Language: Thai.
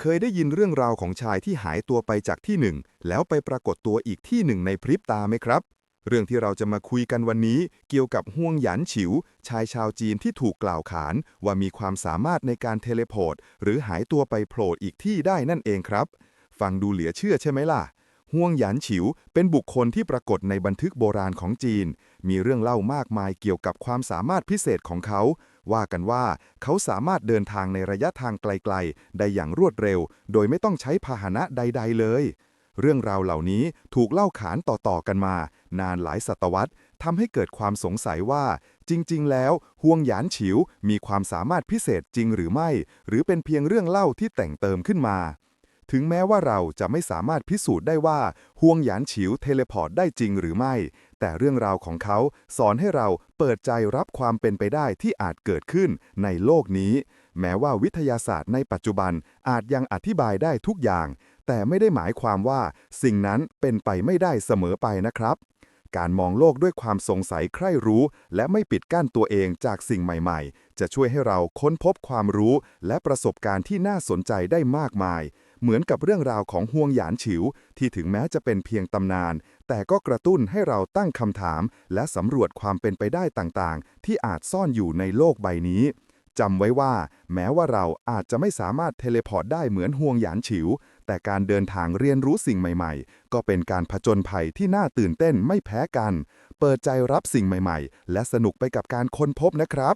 เคยได้ยินเรื่องราวของชายที่หายตัวไปจากที่หนึ่ง แล้วไปปรากฏตัวอีกที่หนึ่งในพริบตาไหมครับ เรื่องที่เราจะมาคุยกันวันนี้เกี่ยวกับฮ่วงหยันฉิว ชายชาวจีนที่ถูกกล่าวขาน ว่ามีความสามารถในการเทเลพอร์ตหรือหายตัวไปโผล่อีกที่ได้นั่นเองครับ ฟังดูเหลือเชื่อใช่ไหมล่ะ ฮ่วงหยันฉิว เป็นบุคคลที่ปรากฏในบันทึกโบราณของจีน มีเรื่องเล่ามากมายเกี่ยวกับความสามารถพิเศษของเขา ว่ากันว่าเขาสามารถเดินทางในระยะทางไกลๆ ได้อย่างรวดเร็ว โดยไม่ต้องใช้พาหนะใด ๆ เลย เรื่องราวเหล่านี้ถูกเล่าขานต่อๆกันมา นานหลายศตวรรษทำให้เกิดความสงสัยว่า จริง ๆ แล้วฮ่วงหยานฉิว มีความสามารถพิเศษจริงหรือไม่ หรือเป็นเพียงเรื่องเล่าที่แต่งเติมขึ้นมา ถึงแม้ว่าเราจะไม่สามารถพิสูจน์ได้ว่าฮ่วงหยานฉิวเทเลพอร์ตได้จริงหรือไม่ แต่เรื่องราวของเขาสอนให้เราเปิดใจรับความเป็นไปได้ที่อาจเกิดขึ้นในโลกนี้ แม้ว่าวิทยาศาสตร์ในปัจจุบันอาจยังอธิบายได้ทุกอย่าง แต่ไม่ได้หมายความว่าสิ่งนั้นเป็นไปไม่ได้เสมอไปนะครับการมองโลกด้วยความสงสัยใคร่รู้ และไม่ปิดกั้นตัวเองจากสิ่งใหม่ๆ จะช่วยให้เราค้นพบความรู้ และประสบการณ์ที่น่าสนใจได้มากมาย เหมือนกับเรื่องราวของฮวงหยานฉิว ที่ถึงแม้จะเป็นเพียงตำนาน แต่ก็กระตุ้นให้เราตั้งคำถาม และสำรวจความเป็นไปได้ต่างๆ ที่อาจซ่อนอยู่ในโลกใบนี้จำไว้ว่า แม้ว่าเราอาจจะไม่สามารถเทเลพอร์ตได้เหมือนฮวงหยานฉิว แต่การเดินทางเรียนรู้สิ่งใหม่ๆ ก็เป็นการผจญภัยที่น่าตื่นเต้นไม่แพ้กัน เปิดใจรับสิ่งใหม่ๆ และสนุกไปกับการค้นพบนะครับ